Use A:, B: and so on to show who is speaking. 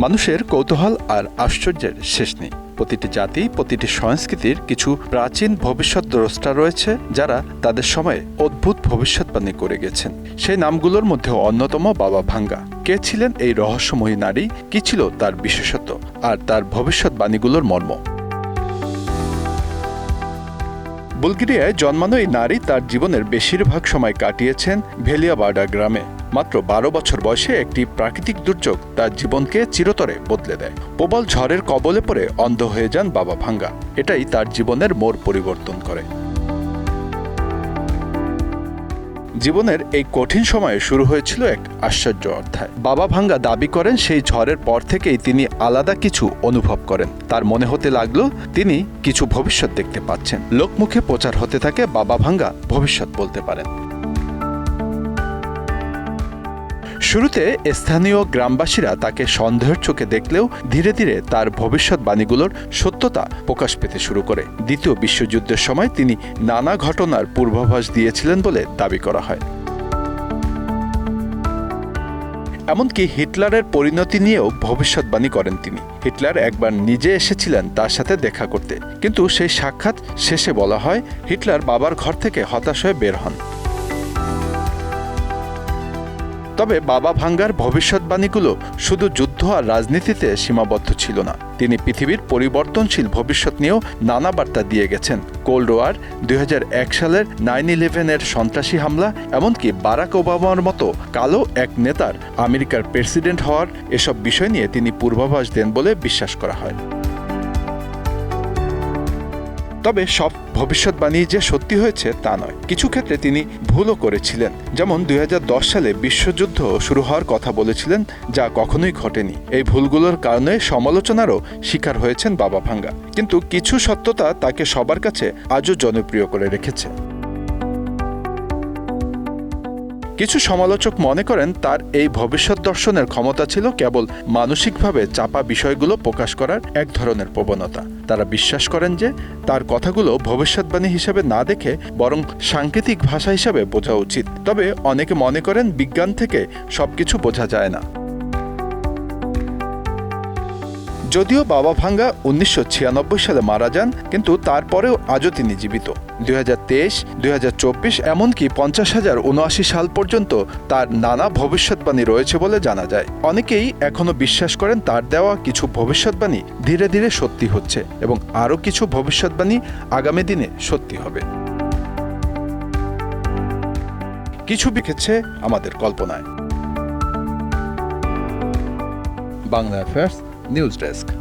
A: মানুষের কৌতূহল আর আশ্চর্যের শেষ নেই। প্রতিটি জাতি, প্রতিটি সংস্কৃতির কিছু প্রাচীন ভবিষ্যৎ দ্রষ্টা রয়েছে, যারা তাদের সময়ে অদ্ভুত ভবিষ্যৎবাণী করে গেছেন। সেই নামগুলোর মধ্যে অন্যতম বাবা ভাঙ্গা। কে ছিলেন এই রহস্যময়ী নারী? কি ছিল তার বিশেষত্ব? আর তার ভবিষ্যৎবাণীগুলোর মর্ম? বুলগেরিয়ায় জন্মানো এই নারী তার জীবনের বেশিরভাগ সময় কাটিয়েছেন ভেলিয়াবাডা গ্রামে। মাত্র বারো বছর বয়সে একটি প্রাকৃতিক দুর্যোগ তার জীবনকে চিরতরে বদলে দেয়। প্রবল ঝড়ের কবলে পড়ে অন্ধ হয়ে যান বাবা ভাঙ্গা। এটাই তার জীবনের মোড় পরিবর্তন করে। জীবনের এই কঠিন সময়ে শুরু হয়েছিল এক আশ্চর্য অধ্যায়। বাবা ভাঙ্গা দাবি করেন, সেই ঝড়ের পর থেকেই তিনি আলাদা কিছু অনুভব করেন। তার মনে হতে লাগল, তিনি কিছু ভবিষ্যৎ দেখতে পাচ্ছেন। লোকমুখে প্রচার হতে থাকে বাবা ভাঙ্গা ভবিষ্যৎ বলতে পারেন। শুরুতে স্থানীয় গ্রামবাসীরা তাকে সন্দেহের চোখে দেখলেও ধীরে ধীরে তার ভবিষ্যৎবাণীগুলোর সত্যতা প্রকাশ পেতে শুরু করে। দ্বিতীয় বিশ্বযুদ্ধের সময় তিনি নানা ঘটনার পূর্বাভাস দিয়েছিলেন বলে দাবি করা হয়। এমনকি হিটলারের পরিণতি নিয়েও ভবিষ্যৎবাণী করেন তিনি। হিটলার একবার নিজে এসেছিলেন তার সাথে দেখা করতে। কিন্তু সেই সাক্ষাৎ শেষে বলা হয়, হিটলার বাবার ঘর থেকে হতাশ হয়ে বের হন। তবে বাবা ভাঙ্গার ভবিষ্যৎবাণীগুলো শুধু যুদ্ধ আর রাজনীতিতে সীমাবদ্ধ ছিল না। তিনি পৃথিবীর পরিবর্তনশীল ভবিষ্যৎ নিয়েও নানা বার্তা দিয়ে গেছেন। কোল্ড ওয়ার, দুই হাজার এক সালের নাইন ইলেভেনের সন্ত্রাসী হামলা, এমনকি বারাক ওবামার মতো কালো এক নেতার আমেরিকার প্রেসিডেন্ট হওয়ার এসব বিষয় নিয়ে তিনি পূর্বাভাস দেন বলে বিশ্বাস করা হয়। তবে সব ভবিষ্যৎবাণী যে সত্যি হয়েছে তা নয়। কিছু ক্ষেত্রে তিনি ভুলও করেছিলেন। যেমন দুই হাজার দশ সালে বিশ্বযুদ্ধ শুরু হওয়ার কথা বলেছিলেন, যা কখনোই ঘটেনি। এই ভুলগুলোর কারণে সমালোচনারও শিকার হয়েছেন বাবা ভাঙ্গা। কিন্তু কিছু সত্যতা তাকে সবার কাছে আজও জনপ্রিয় করে রেখেছে। কিছু সমালোচক মনে করেন তার এই ভবিষ্যৎ দর্শনের ক্ষমতা ছিল কেবল মানসিকভাবে চাপা বিষয়গুলো প্রকাশ করার এক ধরনের প্রবণতা। তারা বিশ্বাস করেন যে তার কথাগুলো ভবিষ্যৎবাণী হিসেবে না দেখে বরং সাংকেতিক ভাষা হিসেবে বোঝা উচিত। তবে অনেকে মনে করেন বিজ্ঞান থেকে সবকিছু বোঝা যায় না। যদিও বাবা ভাঙ্গা উনিশশো ছিয়ানব্বই সালে মারা যান, কিন্তু তারপরেও আজও তিনি জীবিত। দুই হাজার তেইশ, দুই হাজার চব্বিশ, এমনকি পঞ্চাশ হাজার উনআশি সাল পর্যন্ত তার নানা ভবিষ্যৎবাণী রয়েছে বলে জানা যায়। অনেকেই এখনও বিশ্বাস করেন তার দেওয়া কিছু ভবিষ্যৎবাণী ধীরে ধীরে সত্যি হচ্ছে এবং আরও কিছু ভবিষ্যৎবাণী আগামী দিনে সত্যি হবে। কিছু বিখেছে আমাদের কল্পনায়। Bangla affairs news desk